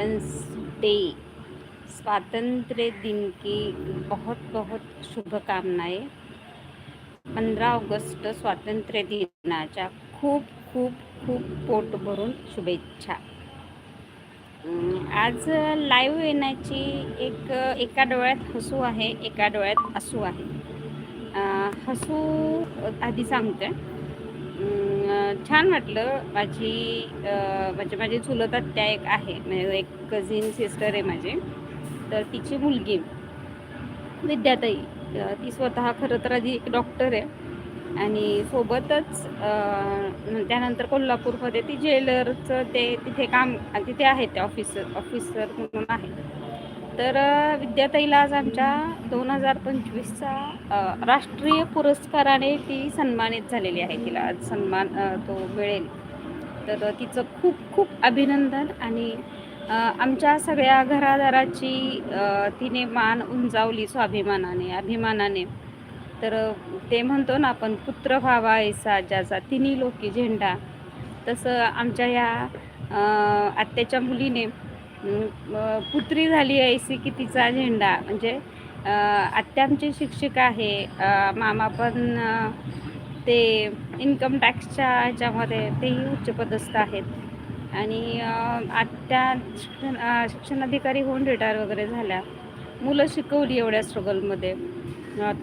Day स्वातंत्र्य दिन की बहुत बहुत शुभकामनाएं। पंधरा ऑगस्ट स्वातंत्र्य दिनाच्या खूप खूप खूप पोट भरून शुभेच्छा। आज लाईव्ह येण्याची एक एका डोळ्यात हसू आहे एका डोळ्यात हसू आहे। हसू आधी सांगते। छान वाटलं. माझी म्हणजे माझी चुलत आत्या एक आहे. म्हणजे एक कझिन सिस्टर आहे माझी. तर तिची मुलगी विद्याताई. ती स्वतः खरं तर आधी एक डॉक्टर आहे. आणि सोबतच त्यानंतर कोल्हापूरमध्ये ती ज्वेलरचं ते तिथे काम तिथे आहे ते ऑफिसर ऑफिसर म्हणून आहे. तर विद्याताईला आज आमच्या दोन हजार पंचवीसचा राष्ट्रीय पुरस्काराने ती सन्मानित झालेली आहे. तिला आज सन्मान तो मिळेल. तर तिचं खूप खूप अभिनंदन आणि आमच्या सगळ्या घरादाराची तिने मान उंचावली स्वाभिमानाने अभिमानाने. तर ते म्हणतो ना आपण पुत्र व्हावा ऐसा ज्याचा तिन्ही लोकी झेंडा. तसं आमच्या या आत्याच्या मुलीने पुत्री झाली ऐसी की तिचा झेंडा. म्हणजे आत्यांची शिक्षिका आहे. मामा पण ते इन्कम टॅक्सच्या ह्याच्यामध्ये तेही उच्चपदस्थ आहेत. आणि आत्या शिक्षण शिक्षण अधिकारी होऊन रिटायर वगैरे झाल्या. मुलं शिकवली एवढ्या स्ट्रगलमध्ये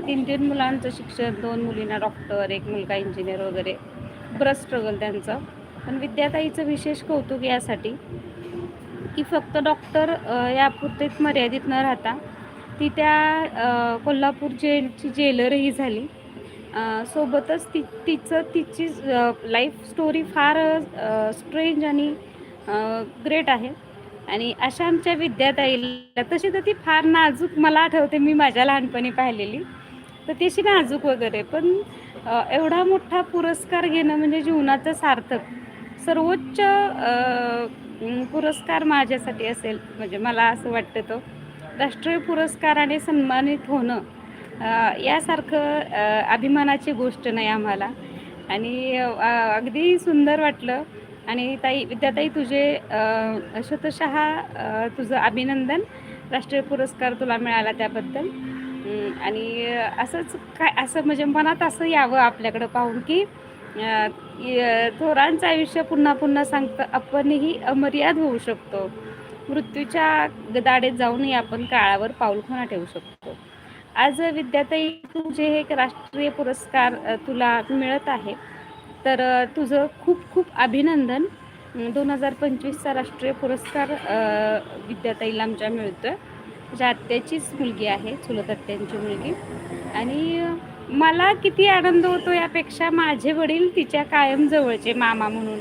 तीन तीन मुलांचं शिक्षण दोन मुलींना डॉक्टर एक मुलगा इंजिनियर वगैरे. बरंच स्ट्रगल त्यांचं. पण विद्याताईचं विशेष कौतुक यासाठी की फक्त डॉक्टर यापुरतेच मर्यादित न राहता ती त्या कोल्हापूर जेलची जेलरही झाली. सोबतच ती तिचं तिची लाईफ स्टोरी फार स्ट्रेंज आणि ग्रेट आहे. आणि अशा आमच्या विद्याताईला तशी तर ती फार नाजूक मला आठवते मी माझ्या लहानपणी पाहिलेली तर ती अशी नाजूक वगैरे. पण एवढा मोठा पुरस्कार घेणं म्हणजे जीवनाचं सार्थक. सर्वोच्च पुरस्कार माझ्यासाठी असेल. म्हणजे मला असं वाटतं तो. राष्ट्रीय पुरस्काराने सन्मानित होणं यासारखं अभिमानाची गोष्ट नाही आम्हाला. आणि अगदी सुंदर वाटलं. आणि ताई विद्याताई तुझे शतशः तुझं अभिनंदन. राष्ट्रीय पुरस्कार तुला मिळाला त्याबद्दल. आणि असंच काय असं म्हणजे मनात असं यावं आपल्याकडं पाहून की थोरांचं आयुष्य पुन्हा पुन्हा सांगतं आपणही अमर्याद होऊ शकतो. मृत्यूच्या गदाडेत जाऊनही आपण काळावर पाऊलखुणा ठेवू शकतो. आज विद्याताई तुझे हे एक राष्ट्रीय पुरस्कार तुला मिळत आहे. तर तुझं खूप खूप अभिनंदन. दोन हजार पंचवीसचा राष्ट्रीय पुरस्कार विद्याताईला आमच्या मिळतोय. ज्या आत्याचीच मुलगी आहे चुलत आत्यांची मुलगी. आणि मला किती आनंद होतो यापेक्षा माझे वडील तिच्या कायम जवळचे मामा म्हणून.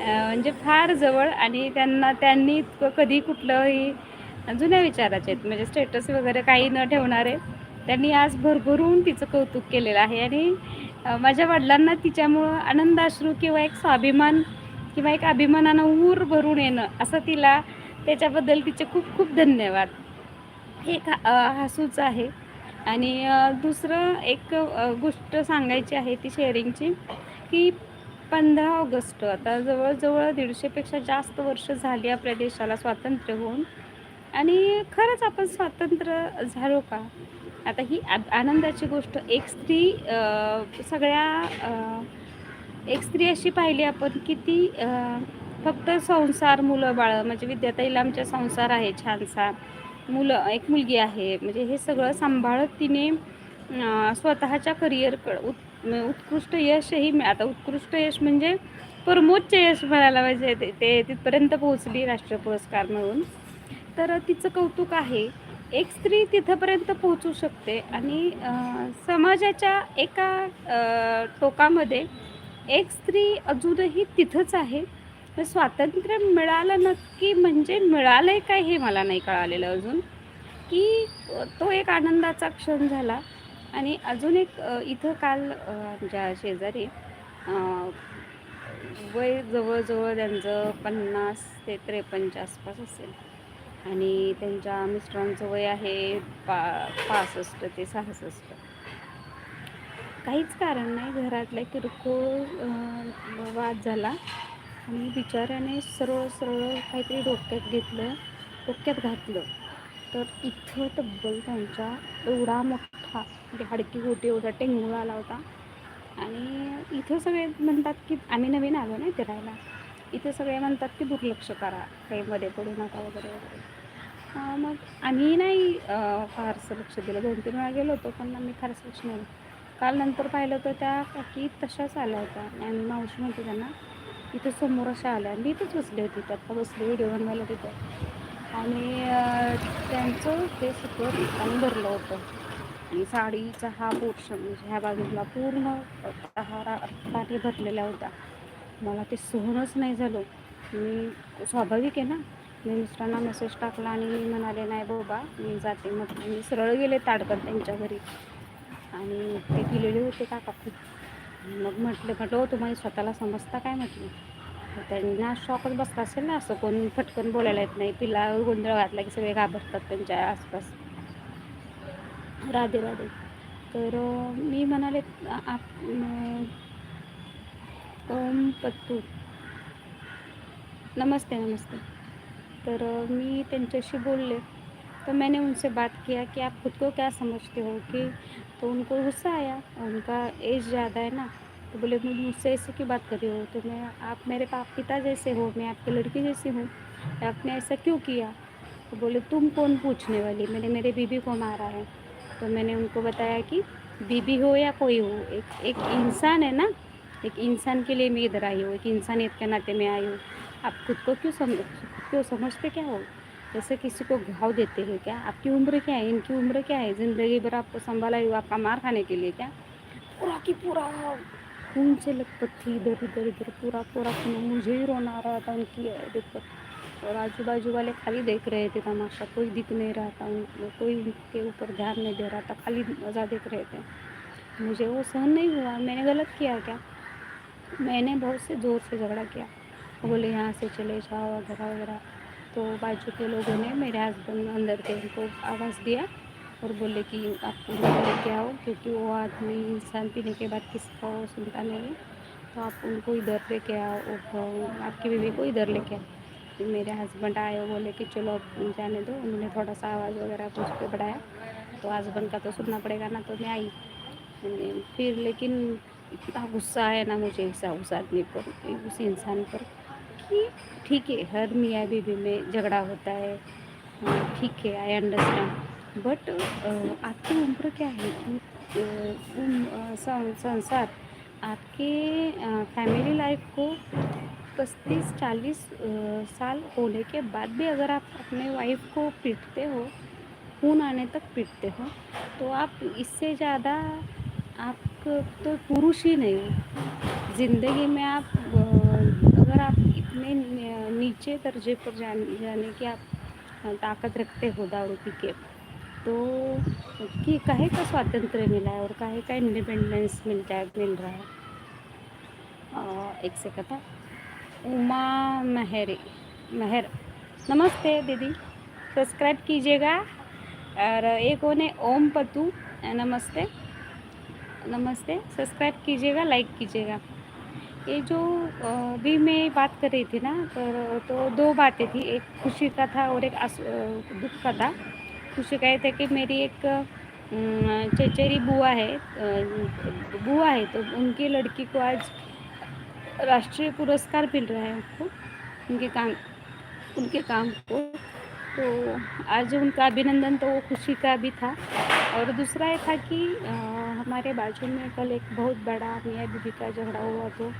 म्हणजे फार जवळ आणि त्यांना त्यांनी इतकं कधी कुठलंही जुन्या विचाराचे आहेत. म्हणजे स्टेटस वगैरे काही न ठेवणारे त्यांनी आज भरभरून तिचं कौतुक केलेलं आहे. आणि माझ्या वडिलांना तिच्यामुळं आनंदाश्रू किंवा एक स्वाभिमान किंवा एक अभिमानानं ऊर भरून येणं असं तिला त्याच्याबद्दल तिचे खूप खूप धन्यवाद. हे एक हसूच आहे. आणि दुसरं एक गोष्ट सांगायची आहे ती शेअरिंगची की पंधरा ऑगस्ट आता जवळजवळ दीडशेपेक्षा जास्त वर्ष झाली आपल्या देशाला स्वातंत्र्य होऊन. आणि खरंच आपण स्वातंत्र्य झालो का? आता ही आ आनंदाची गोष्ट एक स्त्री सगळ्या एक स्त्री अशी पाहिली आपण की ती फक्त संसार मुलं बाळं म्हणजे विद्याताईला आमच्या संसार आहे छानसा. मुलं एक मुलगी आहे. म्हणजे हे सगळं सांभाळत तिने स्वतःच्या करिअरकडं उत् उत्कृष्ट यशही मिळ आता उत्कृष्ट यश म्हणजे परमोच्च यश म्हणायला पाहिजे. ते ते तिथपर्यंत पोहोचली राष्ट्रीय पुरस्कार मिळून. तर तिचं कौतुक आहे. एक स्त्री तिथंपर्यंत पोहोचू शकते आणि समाजाच्या एका टोकामध्ये एक स्त्री अजूनही तिथंच आहे. तर स्वातंत्र्य मिळालं नक्की म्हणजे मिळालं आहे काय हे मला नाही कळालेलं अजून. की तो एक आनंदाचा क्षण झाला. आणि अजून एक इथं काल आमच्या शेजारी वय जवळजवळ त्यांचं पन्नास ते त्रेपन्नच्या आसपास असेल. आणि त्यांच्या मिस्टरांचं वय आहे पा पासष्ट ते सहासष्ट. काहीच कारण नाही. घरातला किरकोळ वाद झाला. आणि बिचाऱ्याने सरळ सरळ काहीतरी डोक्यात घेतलं डोक्यात घातलं. तर इथं तब्बल त्यांच्या एवढा मोठा म्हणजे हाडकी गोटी एवढा टेंगूळ आला होता. आणि इथं सगळे म्हणतात की आम्ही नवीन आलो नाही फिरायला इथे सगळे म्हणतात की दुर्लक्ष करा काही मध्ये पडू नका वगैरे वगैरे. मग आम्ही नाही फारसं लक्ष दिलं. दोन तीन वेळा गेलो होतो पण आम्ही फारसं लक्ष नाही काल नंतर पाहिलं तर त्या काकी तशाच आल्या होत्या. आणि मावशी म्हणते त्यांना इथं समोर अशा आल्या. आणि इथंच बसली होती. त्यात बसले व्हिडिओ बनवायला तिथं. आणि त्यांचं ते सगळं आणि भरलं होतं. आणि साडीचा हा पोर्शन म्हणजे ह्या बाजूला पूर्ण हारा पाणी भरलेला होता मला ते सहनच नाही झालं. मी स्वाभाविक आहे ना? मी मिस्टरांना मेसेज टाकला आणि मी म्हणाले नाही बाबा मी जाते. मग मी सरळ गेले ताडकन त्यांच्या घरी. आणि ते गेलेले होते काका खूप. मग म्हटलं म्हटलं हो तुम्हाला स्वतःला समजता काय? म्हटलं. त्यांना शॉकच बसला असेल ना असं कोण फटकन बोलायला येत नाही. पिला गोंधळ घातला की सगळे घाबरतात त्यांच्या आसपास. राधे राधे. तर मी म्हणाले आप ओम पत्तू. नमस्ते नमस्ते. तर मी त्यांच्याशी बोलले. तो मैंने उनसे बात किया कि आप खुद को क्या समझते हो कि तो उनको गुस्सा आया, उनका एज ज़्यादा है ना तो बोले मुझसे ऐसे की बात कर रही हो? तो मैं, आप मेरे पाप पिता जैसे हो, मैं आपकी लड़की जैसी हूँ, आपने ऐसा क्यों किया? तो बोले, तुम कौन पूछने वाली? मैंने मेरे बीबी को मारा है। तो मैंने उनको बताया कि बीबी हो या कोई हो, एक एक इंसान है ना, एक इंसान के लिए मैं इधर आई हूँ, एक इंसानियत के नाते में आई हूँ। आप खुद को क्यों समझ क्यों समझते क्या हो? जैसे किसी को घाव देते हैं क्या? आपकी उम्र क्या है? इनकी उम्र क्या है? ज़िंदगी भर आपको संभाला हुआ आपका मार खाने के लिए क्या? पूरा की पूरा। खून से लखपत थी, इधर इधर इधर पूरा पूरा खून। मुझे ही रोना आ रहा था उनकी दिक्कत और आजू बाजू वाले खाली देख रहे थे तमाशा। कोई दिख नहीं रहा था उनको, कोई उनके ऊपर ध्यान नहीं दे रहा था, खाली मज़ा देख रहे थे। मुझे वो सहन नहीं हुआ। मैंने गलत किया क्या? मैंने बहुत से ज़ोर से झगड़ा किया। बोले, यहाँ से चले जाओ, वगैरह वगैरह। तो बाजू के लोगों ने मेरे हस्बैंड अंदर के उनको आवाज़ दिया और बोले कि आप उनको लेके आओ, क्योंकि वो आदमी इंसान पीने के बाद किसका वो सुनता नहीं तो आप उनको इधर लेके आओ आपकी बीवी को इधर लेके आओ। मेरे हस्बैंड आए बोले कि चलो जाने दो। उन्होंने थोड़ा सा आवाज़ वगैरह कुछ पे बढ़ाया। तो हस्बैंड का तो सुनना पड़ेगा ना तो मैं आई। फिर लेकिन इतना गुस्सा है ना मुझे, ऐसा उस आदमी पर, उस इंसान पर। कि ठीक है, हर मियाँ बीबी में झगड़ा होता है। ठीक है आई अंडरस्टैंड बट आपकी उम्र क्या है? कि संसार आपके फैमिली लाइफ को पस्तीस, चालीस साल होने के बाद भी अगर आप अपने वाइफ को पीटते हो, खून आने तक पीटते हो तो आप इससे ज़्यादा आप तो पुरुष ही नहीं। हो ज़िंदगी में आप इतने नीचे दर्जे पर जाने जाने की आप ताकत रखते हो दारू पी के। तो कि काहे का स्वातंत्र्य मिला है और काहे का इंडिपेंडेंस मिलता है मिल रहा है? आ, एक से कथा उमा महरे महर। नमस्ते दीदी। सब्सक्राइब कीजिएगा। और एक होने ओम पतू। नमस्ते। नमस्ते। सब्सक्राइब कीजिएगा लाइक कीजिएगा। ये जो भी मैं बात कर रही थी ना तो, तो दो बातें थी। एक खुशी का था और एक दुख का था। खुशी का ये था कि मेरी एक चचेरी बुआ है बुआ है तो उनकी लड़की को आज राष्ट्रीय पुरस्कार मिल रहा है उनको उनके काम उनके काम को। तो आज उनका अभिनंदन तो वो खुशी का भी था। और दूसरा ये था कि आ, हमारे बाजू में कल एक बहुत बड़ा मियाँ बीबी का झगड़ा हुआ तो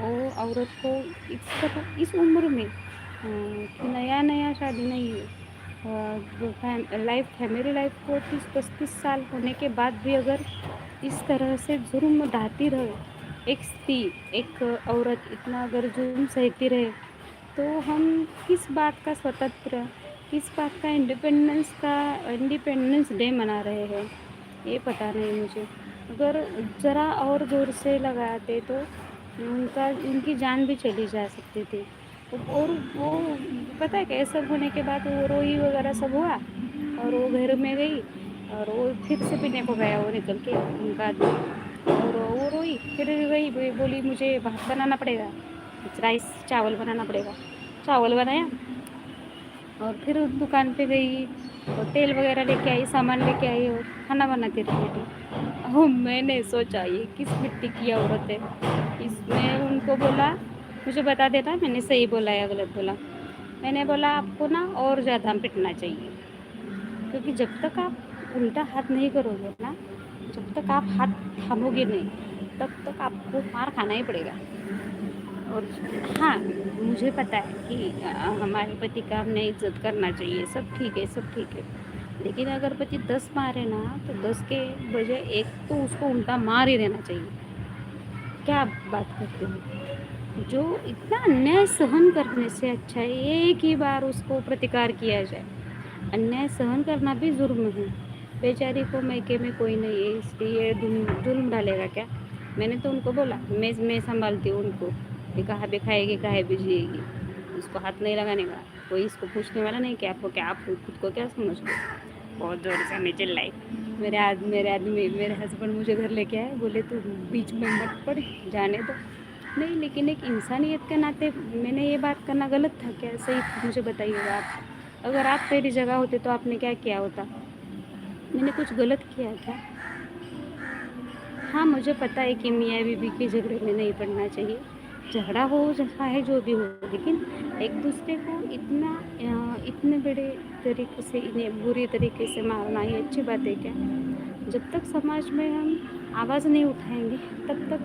वो औरत को इस इस उम्र में नया नया शादी नहीं है फैम, लाइफ फैमिली लाइफ को तीस पस्तीस साल होने के बाद भी अगर इस तरह से जुर्म ढाती रहे एक स्त्री एक औरत इतना अगर जुर्म सहती रहे तो हम किस बात का स्वतंत्र किस बात का इंडिपेंडेंस का इंडिपेंडेंस डे मना रहे हैं? ये पता नहीं मुझे। अगर ज़रा और ज़ोर से लगाते तो उनका उनकी जान भी चली जा सकती थी। और वो पता है क्या सब होने के बाद वो रोई वगैरह सब हुआ और वो घर में गई और वो फिर से पीने को गया, वो निकल के उनका और वो रोई, फिर गई बोली, मुझे भात बनाना पड़ेगा, राइस, चावल बनाना पड़ेगा। चावल बनाया और फिर दुकान पे गई और तेल वगैरह लेके आई, सामान लेके आई और खाना बनाती रही। बेटी और मैंने सोचा, ये किस मिट्टी की औरत है? इसमें उनको बोला, मुझे बता देना, मैंने सही बोला या गलत बोला। मैंने बोला, आपको ना और ज़्यादा पिटना चाहिए, क्योंकि जब तक आप उल्टा हाथ नहीं करोगे ना, जब तक आप हाथ थामोगे नहीं, तब तक आपको मार खाना ही पड़ेगा। और हाँ मुझे पता है कि हमारे पति का हमने इज़्ज़त करना चाहिए, सब ठीक है, सब ठीक है। लेकिन अगर पति दस मारे ना तो दस के बजाय एक तो उसको उल्टा मार ही देना चाहिए। क्या बात करते हो? जो इतना अन्याय सहन करने से अच्छा है, एक ही बार उसको प्रतिकार किया जाए। अन्याय सहन करना भी जुर्म है। बेचारी को मैके में कोई नहीं है, इसलिए जुल्म डालेगा क्या? मैंने तो उनको बोला, मैं मैं संभालती हूँ उनको। ये कहाँ पे खाएगी, कहाँ पे जिएगी? उसको हाथ नहीं लगाने का कोई इसको पूछने वाला नहीं कि आपको क्या, आप खुद को क्या समझते हो? बहुत ज़ोर से मैं चिल्लाई मेरे आद, मेरे आदमी, मेरे हस्बैंड मुझे घर लेके आए, बोले, तू बीच में मत पड़, जाने दो। नहीं, लेकिन एक इंसानियत के नाते मैंने ये बात करना गलत था क्या? सही मुझे बताइएगा आप। अगर आप मेरी जगह होते तो आपने क्या किया होता? मैंने कुछ गलत किया क्या? हाँ मुझे पता है कि मियाँ बीबी के झगड़े में नहीं पड़ना चाहिए। झगड़ा हो चाहे जो भी हो, लेकिन एक दूसरे को इतना इतने बड़े तरीके से, इन्हें बुरी तरीके से मारना, ये अच्छी बात है क्या? जब तक समाज में हम आवाज़ नहीं उठाएँगे, तब तक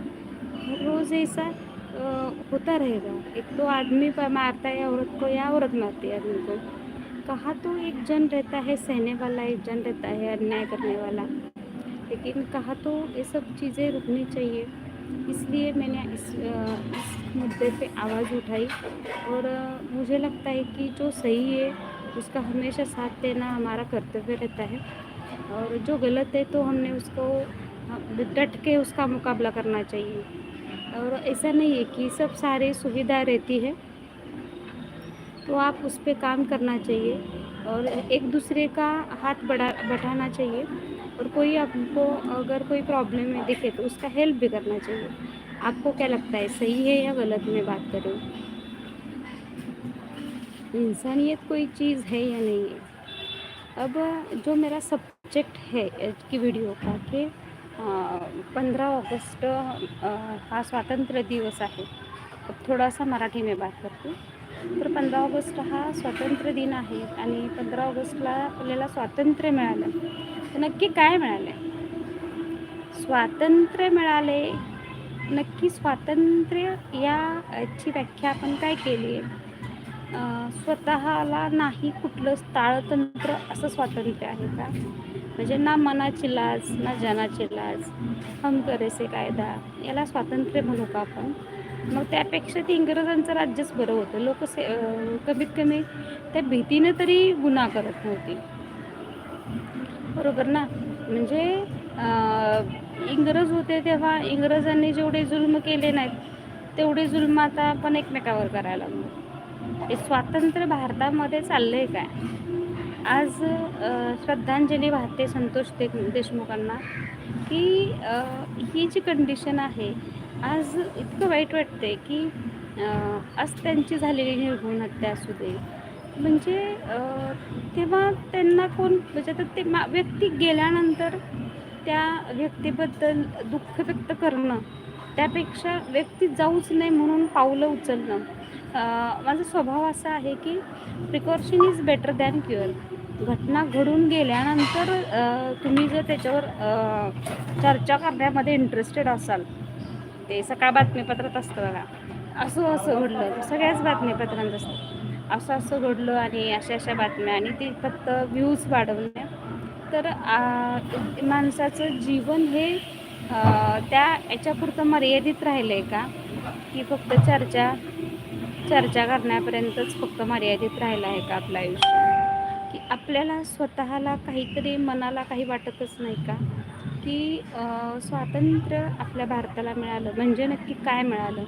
रोज़ ऐसा होता रहेगा। एक तो आदमी पर मारता है, औरत को, या औरत मारती है आदमी को। कहा तो एक जन रहता है, सहने वाला एक जन रहता है, अन्याय करने वाला। लेकिन कहा तो ये सब चीज़ें रुकनी चाहिए। इसलिए मैंने इस इस मुद्दे पे आवाज़ उठाई और मुझे लगता है कि जो सही है, उसका हमेशा साथ देना हमारा कर्तव्य रहता है और जो गलत है तो हमने उसको डट के उसका मुकाबला करना चाहिए और ऐसा नहीं है कि सब सारे सुविधा रहती है। तो आप उस पर काम करना चाहिए और एक दूसरे का हाथ बढ़ा, बढ़ाना चाहिए। और कोई आपको अगर कोई प्रॉब्लम में दिखे तो उसका हेल्प भी करना चाहिए। आपको क्या लगता है, सही है या गलत में बात करूँ इंसानियत कोई चीज़ है या नहीं है? अब जो मेरा सब्जेक्ट है की वीडियो का कि पंद्रह ऑगस्ट हा स्वातंत्र्य दिवस आहे, अब थोड़ा सा मराठी में बात करते हूँ. तर पंधरा ऑगस्ट हा स्वातंत्र्य दिन आहे आणि पंधरा ऑगस्टला आपल्याला स्वातंत्र्य मिळालं. तर नक्की काय मिळालं? स्वातंत्र्य मिळाले. नक्की स्वातंत्र्य याची व्याख्या आपण काय केली आहे? स्वतःला नाही कुठलं ताळतंत्र असं स्वातंत्र्य आहे का? म्हणजे ना मनाची लाज ना जनाची लाज हम करेसे कायदा याला स्वातंत्र्य म्हणू का आपण? मग त्यापेक्षा ते इंग्रजांचं राज्यच बरं होतं. लोक से कमीत कमी त्या भीतीनं तरी गुन्हा करत नव्हती. बरोबर ना? म्हणजे इंग्रज होते तेव्हा इंग्रजांनी जेवढे जुल्म केले नाहीत तेवढे जुल्म आता आपण एकमेकावर करायला लागलो. हे स्वातंत्र्य भारतामध्ये चाललंय काय? आज श्रद्धांजली वाहते संतोष दे देशमुखांना की ही जी कंडिशन आहे आज इतकं वाईट वाटते की आज त्यांची झालेली निर्गुण हत्या असू दे. म्हणजे तेव्हा त्यांना कोण म्हणजे आता ते मा व्यक्ती गेल्यानंतर त्या व्यक्तीबद्दल दुःख व्यक्त करणं त्यापेक्षा व्यक्ती जाऊच नाही म्हणून पावलं उचलणं. माझा स्वभाव असा आहे की precaution is better than cure घटना घडून गेल्यानंतर तुम्ही जर त्याच्यावर चर्चा करण्यामध्ये इंटरेस्टेड असाल ते सकाळ बातमीपत्रात असतं बघा. असं असं घडलं. सगळ्याच बातमीपत्रांत असतं. असं असं घडलं आणि अशा अशा बातम्या आणि ती फक्त व्ह्यूज वाढवण्या तर माणसाचं जीवन हे त्या याच्यापुरतं मर्यादित राहिलं आहे का? की फक्त चर्चा चर्चा करण्यापर्यंतच फक्त मर्यादित राहिलं आहे का आपलं आयुष्य? की आपल्याला स्वतःला काहीतरी मनाला काही वाटतच नाही का? की स्वातंत्र्य आपल्या भारताला मिळालं म्हणजे नक्की काय मिळालं?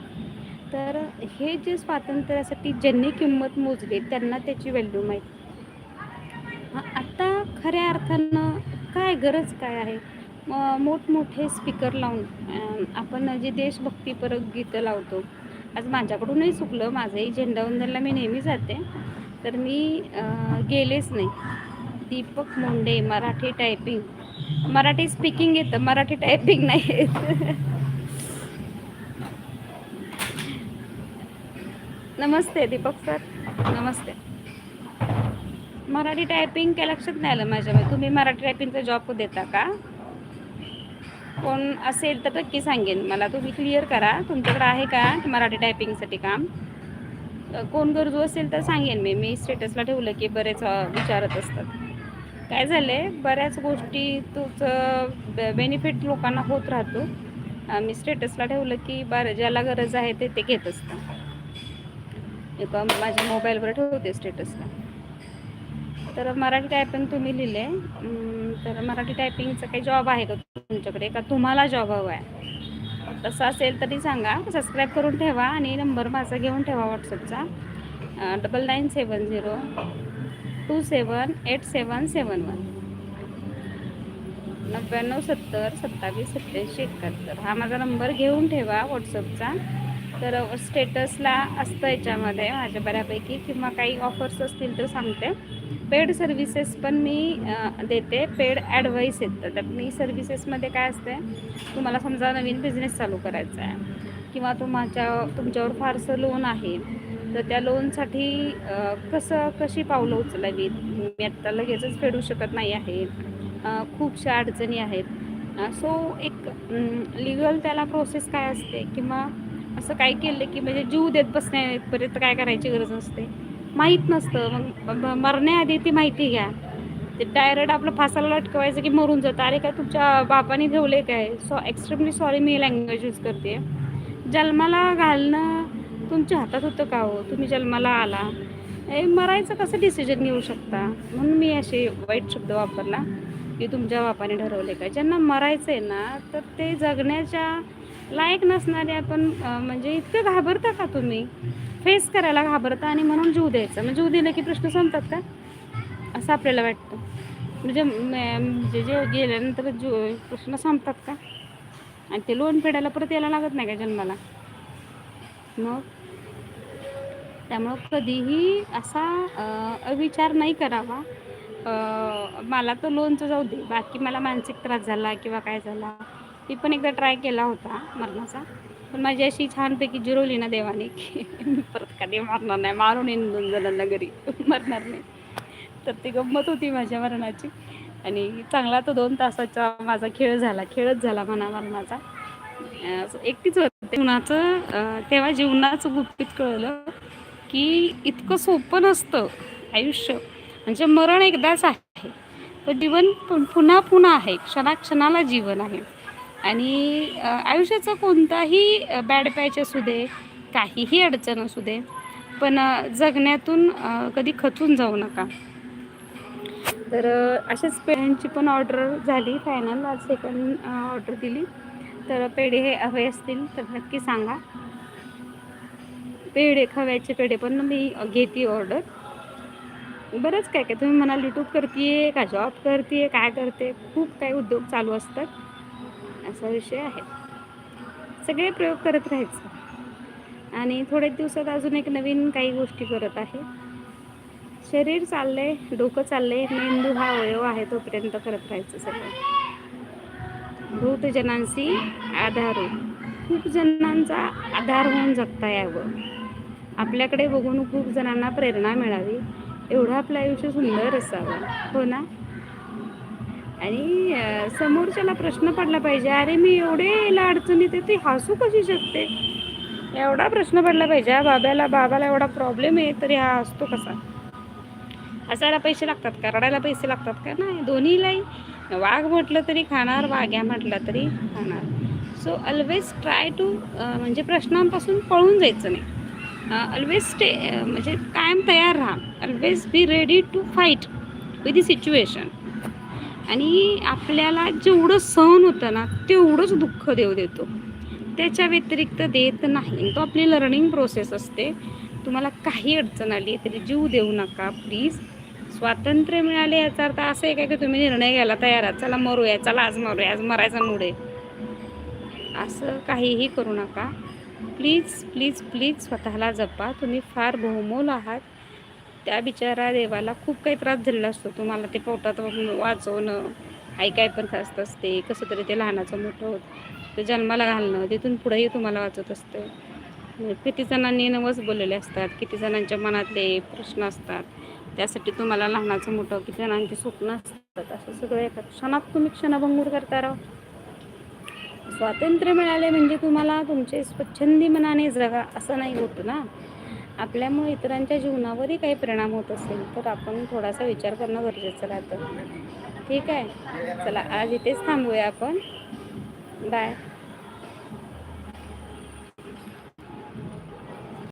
तर हे जे स्वातंत्र्यासाठी ज्यांनी किंमत मोजली त्यांना त्याची व्हॅल्यू माहीत. हां, आता खऱ्या अर्थानं काय गरज काय आहे? मोठमोठे स्पीकर लावून आपण जे देशभक्तीपर गीतं लावतो आज माझ्याकडूनही चुकलं माझंही झेंडावंदनला मी नेहमी जाते तर मी गेलेच नाही. दीपक मुंडे मराठी टायपिंग मराठी स्पीकिंग येतं मराठी टायपिंग नाही येत. नमस्ते दीपक सर नमस्ते. मराठी टायपिंग काय लक्षात नाही आलं माझ्या तुम्ही मराठी टायपिंगचा जॉब देता का? कोण असेल तर नक्की सांगेन मला. तुम्ही क्लिअर करा. तुमच्याकडे आहे का मराठी टायपिंगसाठी काम? कोण गरजू असेल तर सांगेन मी. मी स्टेटसला ठेवलं की बरेच विचारत असतात. काय झालं आहे बऱ्याच गोष्टी तुझं बेनिफिट लोकांना होत राहतो. मी स्टेटसला ठेवलं की बरं ज्याला गरज आहे ते ते घेत असतं एका माझ्या मोबाईलवर ठेवते स्टेटसला तर मराठी टायपिंग तुम्ही लिहिले. तर मराठी टायपिंगचा काही जॉब आहे का तुमच्याकडे? का तुम्हाला जॉब हवा आहे तसं असेल तरी सांगा. सबस्क्राईब करून ठेवा आणि नंबर माझा घेऊन ठेवा व्हॉट्सअपचा double nine seven zero two seven eight seven seven one नव्याण्णव सत्तर सत्तावीस सत्याऐंशी एकाहत्तर हा माझा नंबर घेऊन ठेवा व्हॉट्सअपचा तर स्टेटसला असतं याच्यामध्ये माझ्या बऱ्यापैकी किंवा काही ऑफर्स असतील तर सांगते पेड सर्व्हिसेस पण मी देते पेड ॲडवाईस येतं तर मी सर्व्हिसेसमध्ये काय असते तुम्हाला समजा नवीन बिझनेस चालू करायचा आहे किंवा तुमच्या तुमच्यावर फारसं लोन आहे तर त्या लोनसाठी कसं कशी पावलं उचलावीत? मी आत्ता लगेचच फेडू शकत नाही आहे. खूपशा अडचणी आहेत. सो एक लिगल त्याला प्रोसेस काय असते किंवा असं काय केलं की म्हणजे जीव देत बसण्यापर्यंत काय करायची गरज नसते? माहीत नसतं. मग मरण्याआधी ती माहिती घ्या. ते डायरेक्ट आपलं फासाला लटकवायचं की मरून जातं. अरे काय तुमच्या बापाने ठेवले काय? सो एक्स्ट्रीमली सॉरी मी लँग्वेज यूज करते जन्माला घालणं तुमच्या हातात होतं का हो? तुम्ही जन्माला आला. हे मरायचं कसं डिसिजन घेऊ शकता? म्हणून मी असे वाईट शब्द वापरला की तुमच्या बापाने ठरवले काय ज्यांना मरायचं आहे ना तर ते जगण्याच्या लायक नसणारे आपण म्हणजे इतकं घाबरता का तुम्ही? फेस करायला घाबरता आणि म्हणून जीव द्यायचा. म्हणजे जीव दिलं की प्रश्न संपतात का? असं आपल्याला वाटतं. म्हणजे म्हणजे जे गेल्यानंतर जीव प्रश्न संपतात का? आणि ते लोन फेडायला परत यायला लागत नाही का जन्माला? मग? त्यामुळं कधीही असा विचार नाही करावा. मला तर लोनचं जाऊ दे बाकी मला मानसिक त्रास झाला किंवा काय झाला मी पण एकदा ट्राय केला होता मरणाचा. पण माझी अशी छानपैकी जिरवली ना देवाने की मी परत कधी मारणार नाही मारून येईन दोन जणांना घरी मरणार नाही. तर ती गंमत होती माझ्या मरणाची. आणि चांगला तो दोन तासाचा माझा खेळ झाला खेळच झाला म्हणा मरणाचा. असं एकटीच होते. जीवनाचं तेव्हा जीवनाचं गुपित कळलं. की इतकं सोपं नसतं आयुष्य. म्हणजे मरण एकदाच आहे. पण जीवन पु- पुन्हा पुन्हा आहे. क्षणाक्षणाला जीवन आहे. आणि आयुष्याचं आयुष्याचा कोणताही बॅड पॅच असू दे काहीही अडचण असू दे पण जगण्यातून कधी खचून जाऊ नका. तर अशाच पेड्यांची पण ऑर्डर झाली फायनल आज सेकंड ऑर्डर दिली. तर पेढे हे हवे असतील तर नक्की सांगा. पेढे खव्याचे पेढे पण मी घेते ऑर्डर बरंच काय काय तुम्ही म्हणाल यूट्यूब करते का जॉब करते काय करते? खूप काही उद्योग चालू असतात. असा विषय आहे. सगळे प्रयोग करत राहायचं. आणि थोड्याच दिवसात अजून एक नवीन काही गोष्टी करत आहे. शरीर चाललंय डोकं चाललंय मेंदू हा अवयव आहे तोपर्यंत करत राहायचं सगळं. भूत जनांशी आधार खूप जणांचा आधार होऊन जगता यावं. आपल्याकडे बघून खूप जणांना प्रेरणा मिळावी. एवढं आपलं आयुष्य सुंदर असावं. हो ना? आणि समोरच्याला प्रश्न पडला पाहिजे अरे मी एवढे याला अडचणीत आहे ती हसू कशी शकते? एवढा प्रश्न पडला पाहिजे बाब्याला बाबाला एवढा प्रॉब्लेम आहे तरी हा असतो कसा? हसायला पैसे लागतात का? रडायला पैसे लागतात का? नाही दोन्हीलाही. वाघ म्हटलं तरी खाणार वाघ्या म्हटलं तरी खाणार. सो ऑलवेज ट्राय टू म्हणजे प्रश्नांपासून पळून जायचं नाही. ऑलवेज स्टे म्हणजे कायम तयार राहा. Always be ready to fight with the situation आणि आपल्याला जेवढं सहन होतं ना तेवढंच दुःख देव देतो. त्याच्या व्यतिरिक्त देत नाही. तो आपली लर्निंग प्रोसेस असते. तुम्हाला काही अडचण आली तरी जीव देऊ नका प्लीज स्वातंत्र्य मिळाले याचा अर्थ असं आहे का की तुम्ही निर्णय घ्यायला तयार आहात. चला मरूया चला आज मरूया आज मरायचा मूड आहे. असं काहीही करू नका. प्लीज प्लीज प्लीज स्वतःला जपा. तुम्ही फार बहुमोल आहात. त्या बिचारा देवाला खूप काही त्रास झालेला असतो. तुम्हाला ते पोटात वाचवणं आई काय पण खास्त असते कसं तरी ते लहानाचं मोठं होत ते जन्माला घालणं तिथून पुढेही तुम्हाला वाचत असतं. म्हणजे किती जणांनी नवस बोललेले असतात किती जणांच्या मनातले प्रश्न असतात. त्यासाठी तुम्हाला लहानाचं मोठं किती जणांची स्वप्न असतात. असं सगळं एका क्षणात तुम्ही क्षणभंगूर करता राहा स्वातंत्र्य मिळाले म्हणजे तुम्हाला तुमचे स्वच्छंदी मनाने जगा असं नाही होतं ना. आपल्यामुळे इतरांच्या जीवनावरही काही परिणाम होत असेल तर आपण थोडासा विचार करणं गरजेचं राहतं. ठीक आहे? चला आज इथेच थांबूया आपण. बाय